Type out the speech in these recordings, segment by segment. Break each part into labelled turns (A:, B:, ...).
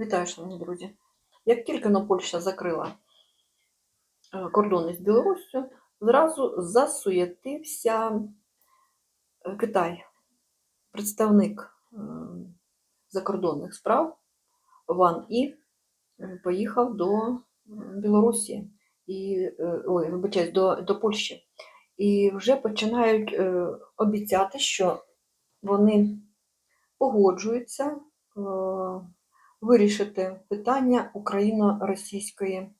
A: Вітаю, шановні друзі. Як тільки но Польща закрила е, кордони з Білоруссю, зразу засуєтився е, Китай, представник е, закордонних справ Ван І поїхав до Білорусі і ой, вибачаюсь, до, до Польщі. І вже починають обіцяти, що вони погоджуються вирішити питання україно-російської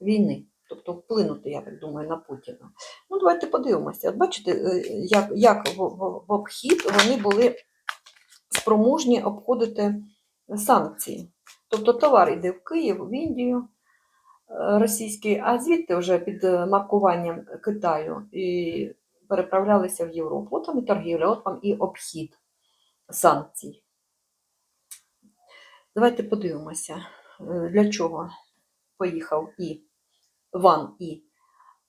A: війни, тобто вплинути, я так думаю, на Путіна. Ну, давайте подивимося. От бачите, е, як, як в, в, в обхід вони були спроможні обходити санкції. Тобто товар йде в Київ, в Індію е, російський, а звідти вже під е, маркуванням Китаю і переправлялися в Європу. От вам і торгівля, от вам і обхід санкцій. Давайте подивимося, е, для чого поїхав і Ван і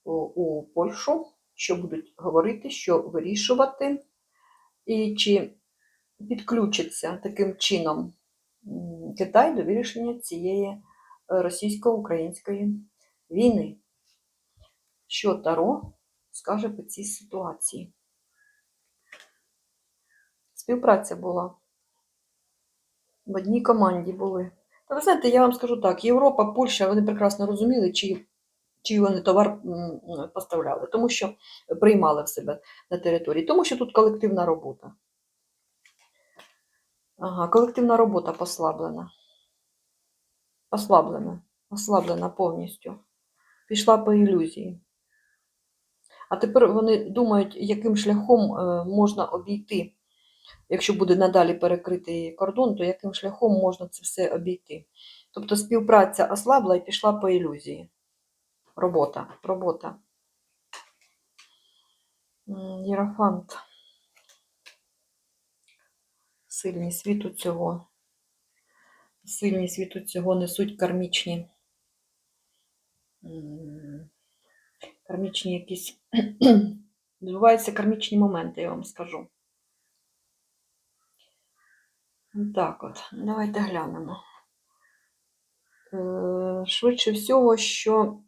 A: у, у Польщу, що будуть говорити, що вирішувати, і чи підключиться таким чином Китай до вирішення цієї е, російсько-української війни. Що Таро скаже по цій ситуації? Співпраця була. В одній команді були. Та ви знаєте, я вам скажу так: Європа, Польща, вони прекрасно розуміли, чи, чий вони товар поставляли, тому що приймали в себе на території, тому що тут колективна робота. Ага, колективна робота послаблена. Послаблена, ослаблена повністю. Пішла по ілюзії. А тепер вони думають, яким шляхом е, можна обійти якщо буде надалі перекритий кордон, то яким шляхом можна це все обійти? Тобто співпраця ослабла і пішла по ілюзії. Робота, робота. М, Єрофант. Сильні світу цього. Сильні світу цього несуть кармічні. Кармічні якісь. Відбуваються кармічні моменти, я вам скажу. Так от, давайте глянемо. Е, Швидше всього, що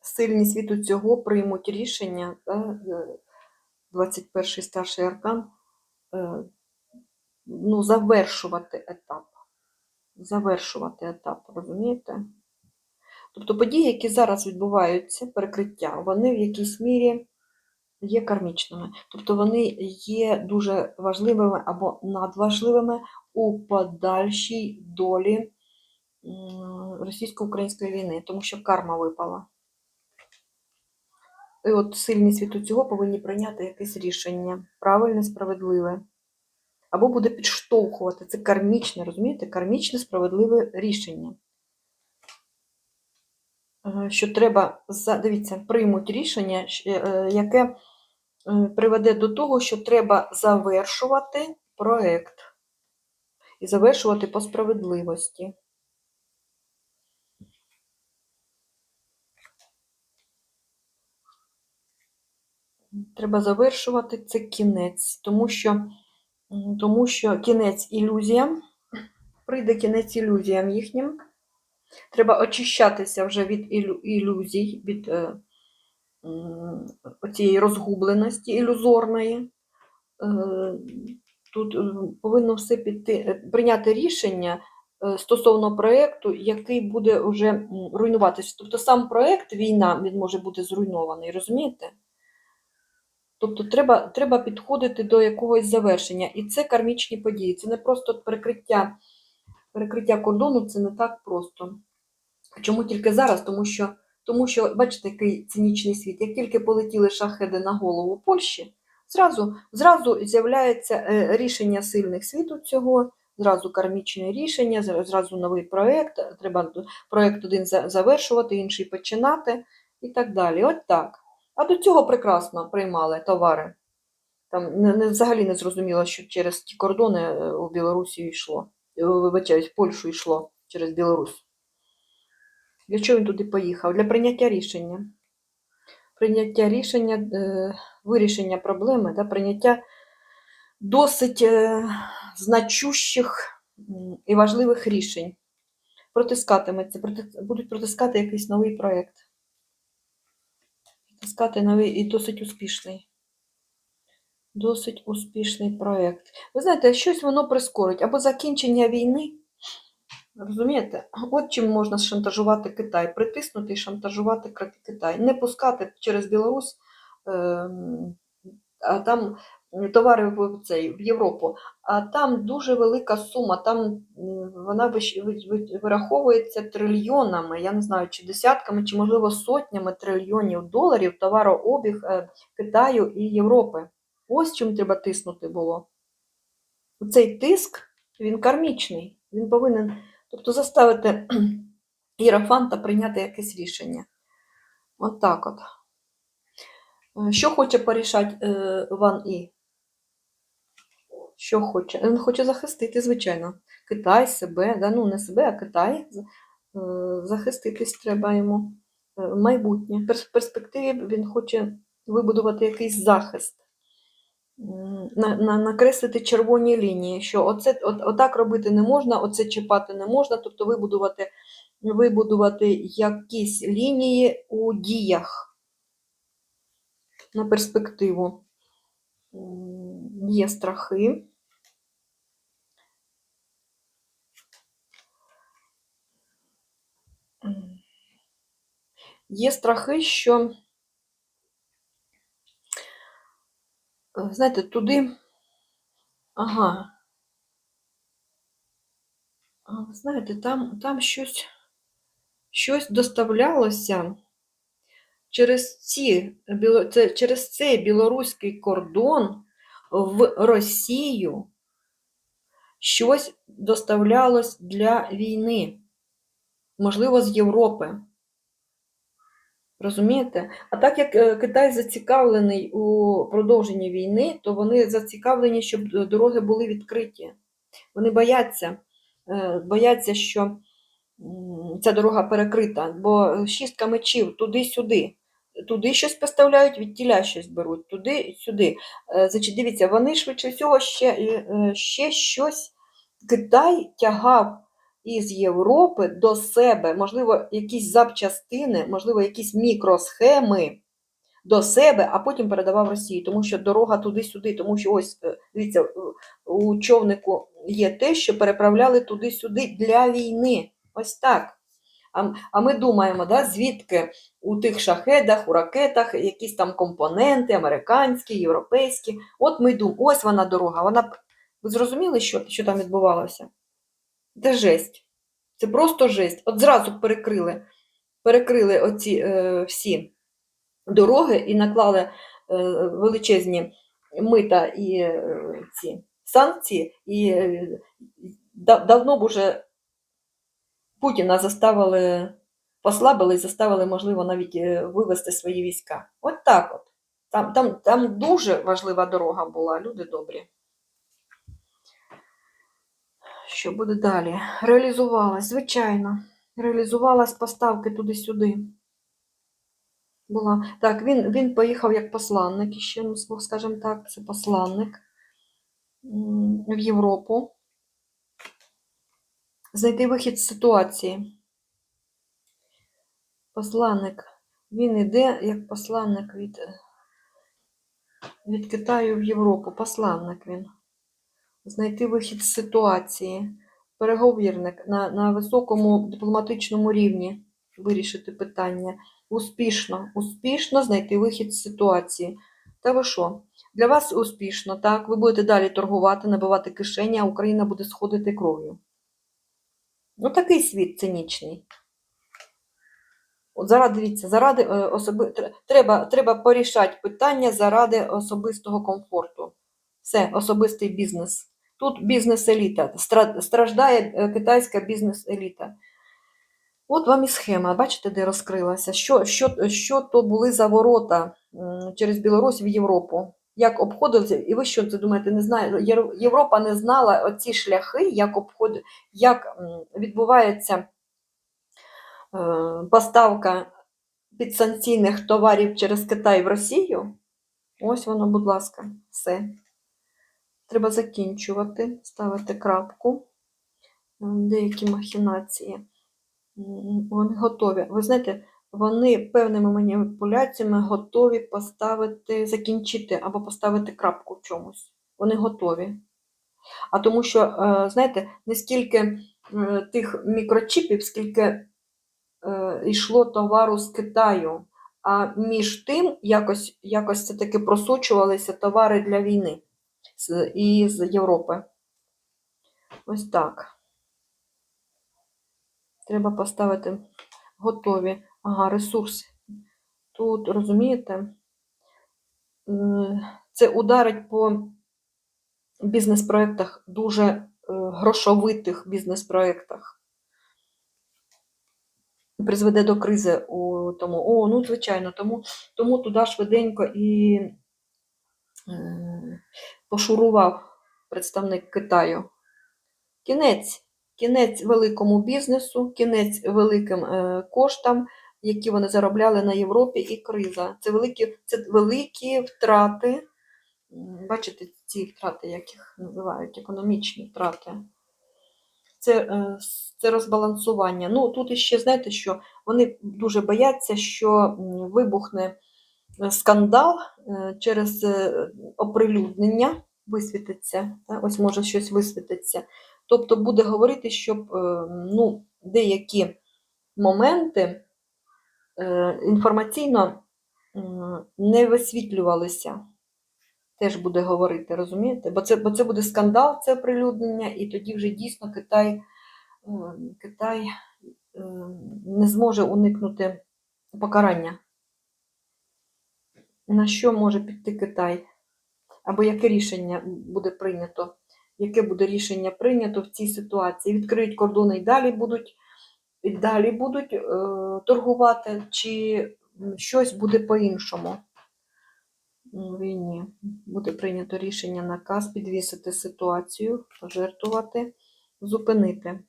A: сильні світу цього приймуть рішення, та, 21-й старший аркан, е, ну, завершувати етап. Завершувати етап, розумієте? Тобто події, які зараз відбуваються, перекриття, вони в якійсь мірі є кармічними. Тобто вони є дуже важливими або надважливими у подальшій долі російсько-української війни, тому що карма випала. І от сильні світу цього повинні прийняти якесь рішення, правильне, справедливе. Або буде підштовхувати. Це кармічне, розумієте? Кармічне справедливе рішення. Що треба, дивіться, приймуть рішення, е, яке е, приведе до того, що треба завершувати проект і завершувати по справедливості. Треба завершувати це кінець, тому що, тому що кінець ілюзіям, прийде кінець ілюзіям їхнім. Треба очищатися вже від ілюзій, від е, цієї розгубленості ілюзорної. Е, Тут е, повинно все піти, е, прийняти рішення е, стосовно проєкту, який буде вже руйнуватися. Тобто сам проєкт, війна, він може бути зруйнований, розумієте? Тобто треба, треба підходити до якогось завершення. І це кармічні події. Це не просто перекриття, перекриття кордону, це не так просто. Чому тільки зараз? Тому що, тому що, бачите, який цинічний світ. Як тільки полетіли шахеди на голову Польщі, зразу, зразу з'являється е, рішення сильних світу цього, зразу кармічне рішення, зразу новий проєкт, треба проєкт один завершувати, інший починати і так далі. От так. А до цього прекрасно приймали товари. Там не, взагалі не зрозуміло, що через ті кордони е, у Білорусі йшло. Е, Вибачаюсь, в Польщу йшло через Білорусь. Для чого він туди поїхав? Для прийняття рішення. Прийняття рішення, е, вирішення проблеми, да, прийняття досить е, значущих і важливих рішень. протискатиметься, будуть протискати якийсь новий проєкт. Протискати новий і досить успішний. Досить успішний проєкт. Ви знаєте, щось воно прискорить або закінчення війни. Розумієте? От чим можна шантажувати Китай, притиснути і шантажувати Китай, не пускати через Білорусь ем, а там товари в, цей, в Європу, а там дуже велика сума, там вона вираховується трильйонами, я не знаю, чи десятками, чи можливо сотнями трильйонів доларів товарообіг е, Китаю і Європи. Ось чим треба тиснути було. Цей тиск, він кармічний, він повинен, тобто заставити Єрофанта прийняти якесь рішення. От так от. Е, Що хоче порішати е, Ван І? Що хоче? Він хоче захистити, звичайно. Китай, себе, да, ну не себе, а Китай. Е, Захиститись треба йому. Е, Майбутнє. В перспективі він хоче вибудувати якийсь захист. На, накреслити червоні лінії, що оце, от, отак робити не можна, оце чіпати не можна, тобто вибудувати, вибудувати якісь лінії у діях на перспективу. Є страхи. Є страхи, що, знаєте, туди. Ага. Ви знаєте, там, там щось, щось доставлялося через, ці, це, через цей білоруський кордон в Росію. Щось доставлялось для війни, можливо, з Європи. Розумієте? А так як е, Китай зацікавлений у продовженні війни, то вони зацікавлені, щоб е, дороги були відкриті. Вони бояться, е, бояться, що ця дорога перекрита, бо шістка мечів туди-сюди. Туди щось поставляють, від тіля щось беруть, туди сюди. Е, Значить, дивіться, вони швидше всього ще, е, ще щось Китай тягав із Європи до себе, можливо, якісь запчастини, можливо, якісь мікросхеми до себе, а потім передавав Росії, тому що дорога туди-сюди, тому що ось, е, дивіться, у човнику є те, що переправляли туди-сюди для війни. Ось так. А, а ми думаємо, да, звідки у тих шахедах, у ракетах якісь там компоненти, американські, європейські. От ми думаємо, ось вона дорога. Вона... Ви зрозуміли, що, що там відбувалося? Це жесть. Це просто жесть. От зразу перекрили, перекрили оці е, всі дороги і наклали е, величезні мита і е, ці санкції, і е, да- давно б уже Путіна заставили, послабили і заставили, можливо, навіть е, вивести свої війська. От так от. Там, там, там дуже важлива дорога була, люди добрі. Що буде далі? Реалізувалась, звичайно. Реалізувалась поставки туди-сюди. Була. Так, він, він поїхав як посланник, іще, ну, скажімо так, це посланник в Європу. Знайти вихід з ситуації. Посланник. Він іде як посланник від, від Китаю в Європу. Посланник він. Знайти вихід з ситуації. Переговірник на, на високому дипломатичному рівні вирішити питання. Успішно, успішно знайти вихід з ситуації. Та ви що? Для вас успішно, так? Ви будете далі торгувати, набивати кишені, а Україна буде сходити кров'ю. Ну, такий світ цинічний. От заради, дивіться, заради е, особи... треба, треба порішати питання заради особистого комфорту. Все, особистий бізнес. Тут бізнес-еліта. Страждає е, китайська бізнес-еліта. От вам і схема. Бачите, де розкрилася? Що, що, що то були за ворота через Білорусь в Європу? Як обходилися? І ви що це думаєте, не знаєте? Європа не знала оці шляхи, як обход... як відбувається е, поставка підсанкційних товарів через Китай в Росію. Ось воно, будь ласка, все. Треба закінчувати, ставити крапку. Деякі махінації. Вони готові. Ви знаєте, вони певними маніпуляціями готові поставити, закінчити або поставити крапку в чомусь. Вони готові. А тому що, е, знаєте, не скільки е, тих мікрочіпів, скільки е, йшло товару з Китаю, а між тим якось, якось це таки просочувалися товари для війни з, із Європи. Ось так. Треба поставити готові. Ага, ресурси. Тут, розумієте, це ударить по бізнес-проєктах, дуже е, грошовитих бізнес-проєктах. Призведе до кризи у тому. О, ну, звичайно, тому, тому туди швиденько і е, пошурував представник Китаю. Кінець. Кінець великому бізнесу, кінець великим е, коштам, які вони заробляли на Європі, і криза. Це великі, це великі втрати. Бачите, ці втрати, як їх називають, економічні втрати. Це, е, це розбалансування. Ну, тут іще, знаєте, що вони дуже бояться, що вибухне скандал е, через е, оприлюднення, висвітиться. Ось може щось висвітиться. Тобто буде говорити, щоб е, ну, деякі моменти інформаційно не висвітлювалися. Теж буде говорити, розумієте? Бо це, бо це буде скандал, це оприлюднення, і тоді вже дійсно Китай, е, Китай е, не зможе уникнути покарання. На що може піти Китай? Або яке рішення буде прийнято? Яке буде рішення прийнято в цій ситуації? Відкриють кордони і далі будуть, і далі будуть е, торгувати, чи щось буде по-іншому? війні буде прийнято рішення наказ підвісити ситуацію, пожертвувати, зупинити.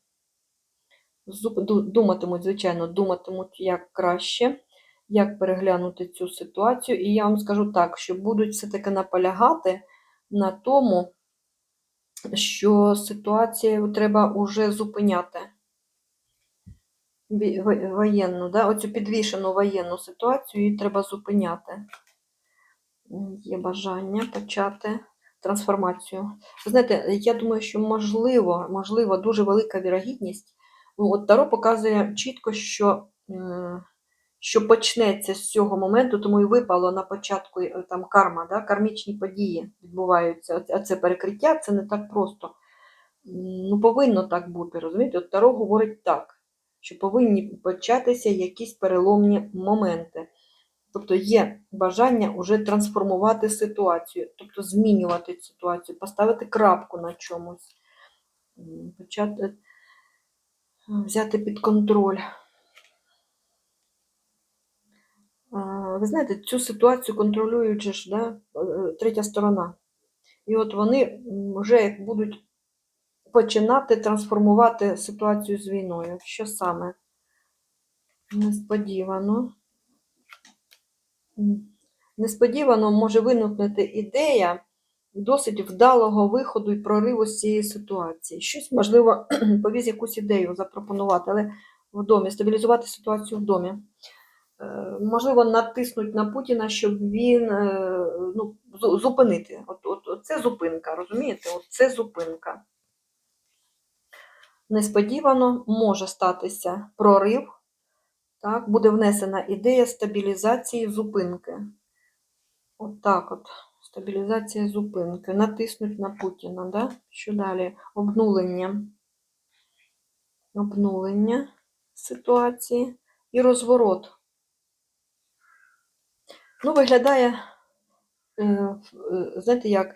A: Думатимуть, звичайно, думатимуть як краще, як переглянути цю ситуацію. І я вам скажу так, що будуть все-таки наполягати на тому, що ситуацію треба вже зупиняти. Воєнну, да? оцю підвішену воєнну ситуацію її треба зупиняти є бажання почати трансформацію. Знаєте, я думаю, що можливо, можливо, дуже велика вірогідність. Ну, от Таро показує чітко, що, що почнеться з цього моменту, тому і випало на початку е, там карма, да, кармічні події відбуваються. А це перекриття, це не так просто. Ну, повинно так бути, розумієте? От Таро говорить так, що повинні початися якісь переломні моменти. Тобто є бажання вже трансформувати ситуацію, тобто змінювати ситуацію, поставити крапку на чомусь, почати е, взяти під контроль. А, Ви знаєте, цю ситуацію контролюючи ж, да, е, третя сторона. І от вони вже будуть починати трансформувати ситуацію з війною. Що саме? Несподівано. Несподівано може виникнути ідея досить вдалого виходу і прориву з цієї ситуації. Щось, можливо, повіз якусь ідею запропонувати, але в домі, стабілізувати ситуацію в домі. Е, Можливо, натиснуть на Путіна, щоб він е, ну, зупинити. От, от, от це зупинка, розумієте? От це зупинка. Несподівано може статися прорив, так, буде внесена ідея стабілізації зупинки. От так от. Стабілізація зупинки. Натиснуть на Путіна, да? Що далі? Обнулення. Обнулення ситуації і розворот. Ну, виглядає, е, е, знаєте, як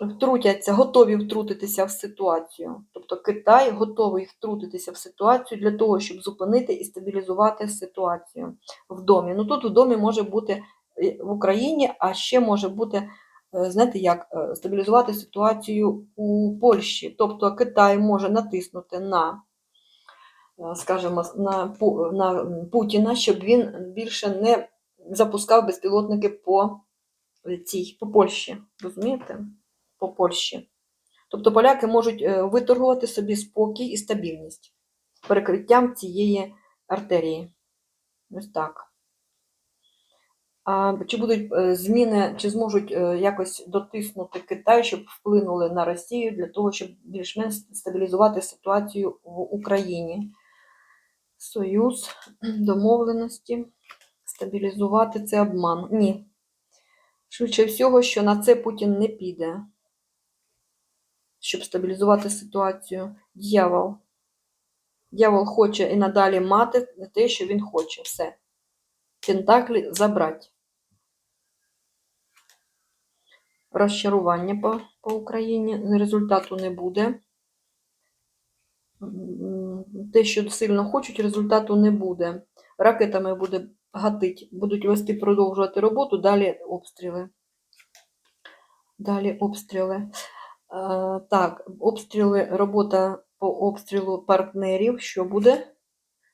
A: втрутяться, готові втрутитися в ситуацію. Тобто Китай готовий втрутитися в ситуацію для того, щоб зупинити і стабілізувати ситуацію в домі. Ну тут в домі може бути е, в Україні, а ще може бути, знаєте, як стабілізувати ситуацію у Польщі. Тобто Китай може натиснути на, скажімо, на, на Путіна, щоб він більше не запускав безпілотники по цій, по Польщі. Розумієте? По Польщі. Тобто поляки можуть е, виторгувати собі спокій і стабільність. перекриттям цієї артерії. Ось так. А чи будуть е, зміни, чи зможуть е, якось дотиснути Китай, щоб вплинули на Росію для того, щоб більш-менш стабілізувати ситуацію в Україні? Союз, домовленості, стабілізувати це обман. Ні. Швидше всього, що на це Путін не піде, щоб стабілізувати ситуацію. Дьявол. Дьявол хоче і надалі мати те, що він хоче. Все. Пентаклі забрати. Розчарування по, по Україні. Результату не буде. Те, що сильно хочуть, результату не буде. Ракетами буде гатить, будуть вести, продовжувати роботу, далі обстріли. Далі обстріли. Е, так, обстріли, робота по обстрілу партнерів. Що буде?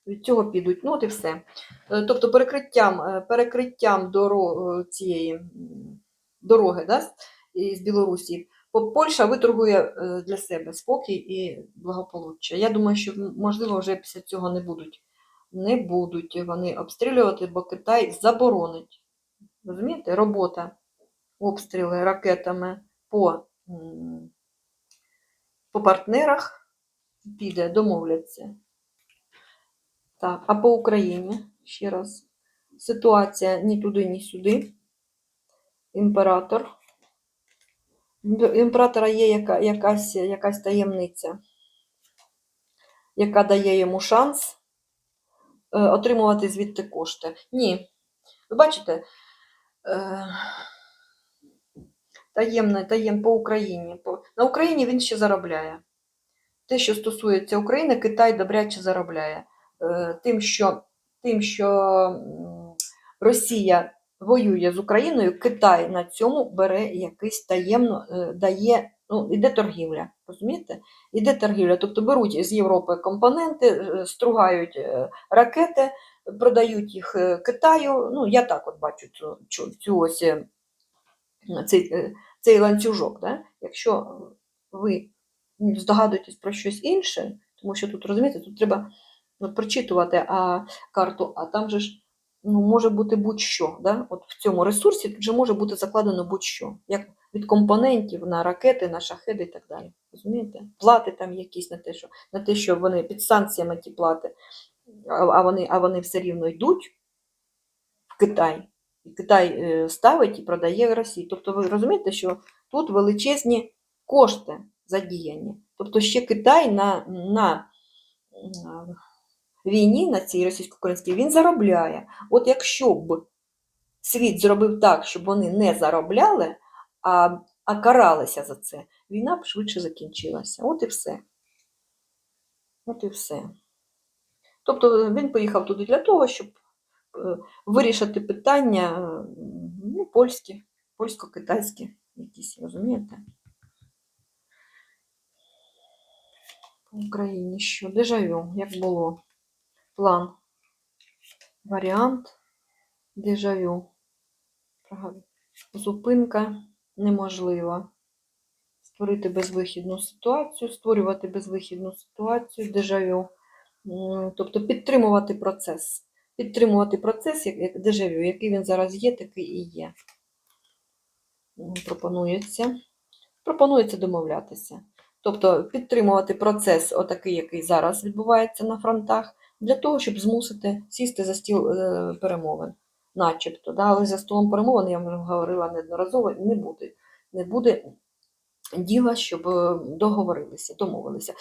A: Від цього підуть. Ну, от і все. Е, Тобто перекриттям, е, перекриттям доро, цієї дороги да, з- Білорусі. Польща виторгує для себе спокій і благополуччя. Я думаю, що можливо вже після цього не будуть. Не будуть вони обстрілювати, бо Китай заборонить. Розумієте? Робота, обстріли ракетами по, по партнерах піде, домовляться. Так, а по Україні ще раз. Ситуація ні туди, ні сюди. Імператор. Імператора є яка, якась, якась таємниця, яка дає йому шанс отримувати звідти кошти. Ні. Ви бачите, е, таємне, таєм по Україні. На Україні він ще заробляє. Те, що стосується України, Китай добряче заробляє. Е, тим, що, тим, що Росія воює з Україною, Китай на цьому бере якийсь таємно, е, дає, ну, іде торгівля, розумієте? Іде торгівля. Тобто беруть з Європи компоненти, е, стругають е, ракети, продають їх е, Китаю. Ну, я так от бачу цю, цю, ось цей, цей ланцюжок. Да? Якщо ви здогадуєтесь про щось інше, тому що тут, розумієте, тут треба прочитувати а, карту, а там же ж ну, може бути будь-що. Да? От в цьому ресурсі тут же може бути закладено будь-що. Як від компонентів на ракети, на шахеди і так далі. Розумієте? Плати там якісь на те, що, на те, що вони під санкціями ті плати, а, вони, а вони все рівно йдуть в Китай. І Китай е, ставить і продає Росії. Тобто ви розумієте, що тут величезні кошти задіяні. Тобто ще Китай на, на війні, на цій російсько-українській, він заробляє. От якщо б світ зробив так, щоб вони не заробляли, а, а каралися за це, війна б швидше закінчилася. От і все. От і все. Тобто він поїхав туди для того, щоб е, вирішити питання е, ну, польські, польсько-китайські якісь, розумієте? По Україні що? Дежавю, як було. План. Варіант. Дежавю. Зупинка неможлива. Створити безвихідну ситуацію, створювати безвихідну ситуацію, дежавю. Тобто підтримувати процес. Підтримувати процес, як дежавю, який він зараз є, такий і є. Пропонується. Пропонується домовлятися. Тобто підтримувати процес, отакий, який зараз відбувається на фронтах, для того, щоб змусити сісти за стіл е, перемовин, начебто. Да? Але за столом перемовин, я вже говорила неодноразово, не буде. Не буде діла, щоб е, договорилися, домовилися.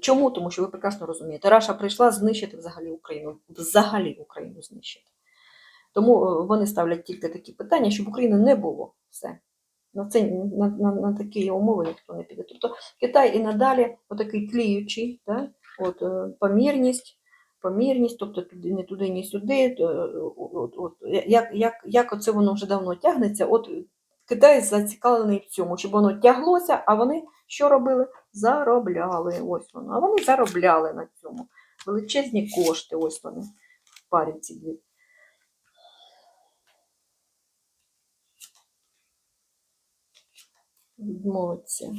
A: Чому? Тому що ви прекрасно розумієте, Раша прийшла знищити взагалі Україну, взагалі Україну знищити. Тому е, вони ставлять тільки такі питання, щоб України не було. Все. На, це, на, на, на такі умови ніхто не піде. Тобто Китай і надалі отакий тліючий, да? от, е, помірність, помірність, тобто туди, не туди, ні сюди. е, От, от, як, як, як оце воно вже давно тягнеться, от Китай зацікавлений в цьому, щоб воно тяглося, а вони що робили? Заробляли. Ось воно. А вони заробляли на цьому. Величезні кошти, ось вони парі ці дві. Відмовиться.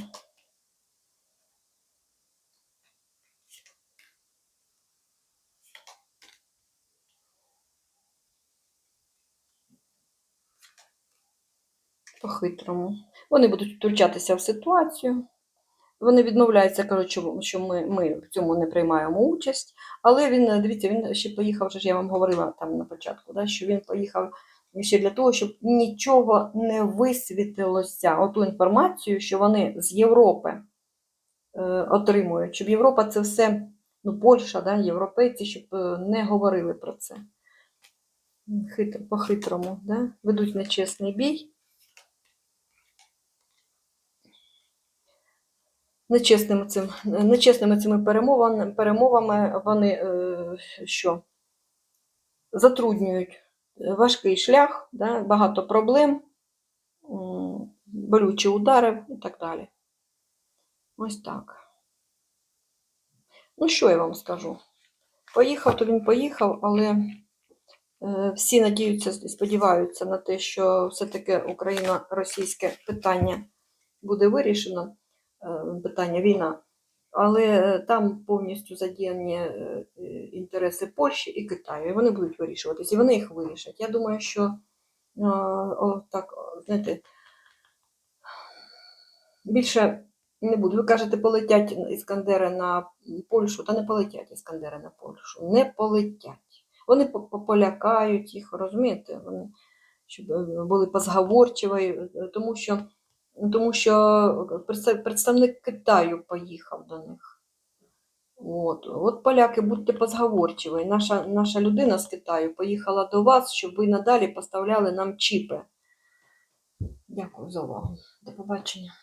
A: По-хитрому. Вони будуть втручатися в ситуацію. Вони відмовляються, коротше, що ми, ми в цьому не приймаємо участь. Але він, дивіться, він ще поїхав, вже я вам говорила там на початку, да, що він поїхав ще для того, щоб нічого не висвітилося. Оту інформацію, що вони з Європи е, отримують, щоб Європа це все, ну, Польща, да, європейці, щоб е, не говорили про це. Хитро, по-хитрому, да? ведуть нечесний бій. Нечесними, цим, нечесними цими перемовами, перемовами вони е, що? затруднюють важкий шлях, да? багато проблем, болючі удари і так далі. Ось так. Ну, що я вам скажу? Поїхав, то він поїхав, але е, всі надіються і сподіваються на те, що все-таки Україно-російське питання буде вирішено, питання війна. Але е, там повністю задіяні е, е, інтереси Польщі і Китаю, і вони будуть вирішуватись, і вони їх вирішать. Я думаю, що е, о, так, знаєте, більше не буду. Ви кажете, полетять іскандери на Польщу, та не полетять іскандери на Польщу. Не полетять. Вони по- по- полякають їх, розумієте? Вони щоб е, були позговорчиві, е, тому що, тому що представник Китаю поїхав до них. От, от поляки, будьте позговорчиві. Наша, наша людина з Китаю поїхала до вас, щоб ви надалі поставляли нам чіпи. Дякую за увагу. До побачення.